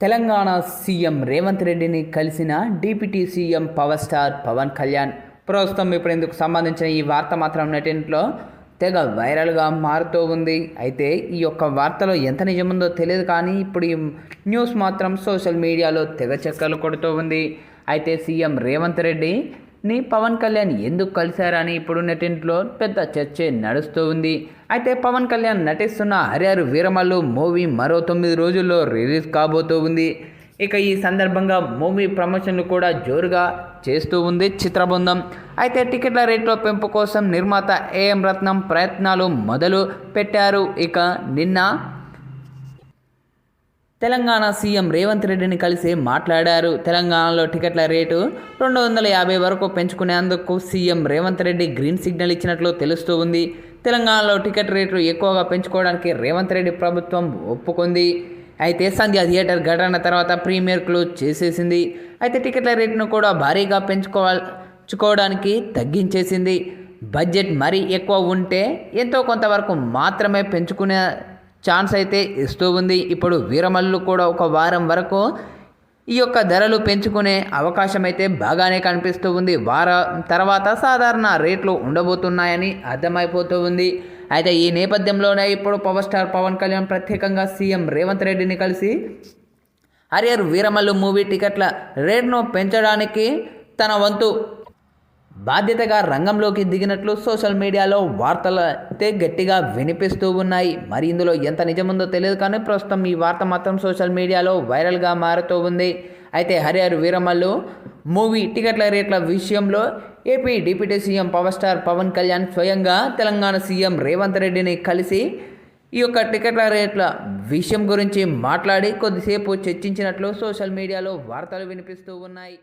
Telangana CM Revanth రెడ్డిని కలిసిన deputy CM power star Pavan Kalyan. ప్రస్తుతం ఇప్పుడు ఇందుకు సంబంధించిన ఈ వార్త మాత్రం నెటింట్లో తెగ వైరల్గా మారుతూ ఉంది. అయితే ఈ యొక్క వార్తలో ఎంత నిజముందో తెలియదు కానీ ఇప్పుడు ఈ న్యూస్ మాత్రం సోషల్ మీడియాలో తెగ చక్కర్లు కొడుతూ ఉంది. అయితే సీఎం రేవంత్ రెడ్డి ని పవన్ కళ్యాణ్ ఎందుకు కలిశారని ఇప్పుడు నెటింట్లో పెద్ద చర్చే నడుస్తూ ఉంది. అయితే పవన్ కళ్యాణ్ నటిస్తున్న హరిహర వీరమల్లు మూవీ మరో తొమ్మిది రోజుల్లో రిలీజ్ కాబోతూ ఉంది. ఇక ఈ సందర్భంగా మూవీ ప్రమోషన్లు కూడా జోరుగా చేస్తూ ఉంది చిత్రబృందం. అయితే టికెట్ల రేట్ల పెంపు కోసం నిర్మాత ఏఎం రత్నం ప్రయత్నాలు మొదలు పెట్టారు. ఇక నిన్న తెలంగాణ సీఎం రేవంత్ రెడ్డిని కలిసి మాట్లాడారు. తెలంగాణలో టికెట్ల రేటు రెండు వందల యాభై వరకు పెంచుకునేందుకు CM Revanth Reddy green signal ఇచ్చినట్లు తెలుస్తూ ఉంది. తెలంగాణలో టికెట్ రేట్లు ఎక్కువగా పెంచుకోవడానికి రేవంత్ రెడ్డి ప్రభుత్వం ఒప్పుకుంది. అయితే సంధ్య థియేటర్ ఘటన తర్వాత ప్రీమియర్ క్లోజ్ చేసేసింది. అయితే టికెట్ల రేటును కూడా భారీగా పెంచుకోవాల్చుకోవడానికి తగ్గించేసింది. బడ్జెట్ మరీ ఎక్కువ ఉంటే ఎంతో కొంతవరకు మాత్రమే పెంచుకునే ఛాన్స్ అయితే ఇస్తూ ఉంది. ఇప్పుడు వీరమల్లు కూడా ఒక వారం వరకు ఈ యొక్క ధరలు పెంచుకునే అవకాశం అయితే బాగానే కనిపిస్తూ ఉంది. వారం తర్వాత సాధారణ రేట్లు ఉండబోతున్నాయని అర్థమైపోతూ ఉంది. అయితే ఈ నేపథ్యంలోనే ఇప్పుడు పవర్ స్టార్ పవన్ కళ్యాణ్ ప్రత్యేకంగా సీఎం రేవంత్ రెడ్డిని కలిసి హరియర్ వీరమల్లు మూవీ టికెట్ల రేట్ను పెంచడానికి తన వంతు బాధ్యతగా రంగంలోకి దిగినట్లు సోషల్ మీడియాలో వార్తలు అయితే గట్టిగా వినిపిస్తూ ఉన్నాయి. మరి ఇందులో ఎంత నిజముందో తెలియదు కానీ ప్రస్తుతం ఈ వార్త మాత్రం సోషల్ మీడియాలో వైరల్గా మారుతూ ఉంది. అయితే హరిహర్ వీరమల్లు మూవీ టికెట్ల రేట్ల విషయంలో AP deputy CM power star Pavan Kalyan స్వయంగా తెలంగాణ సీఎం రేవంత్ రెడ్డిని కలిసి ఈ యొక్క టికెట్ల రేట్ల విషయం గురించి మాట్లాడి కొద్దిసేపు చర్చించినట్లు సోషల్ మీడియాలో వార్తలు వినిపిస్తూ ఉన్నాయి.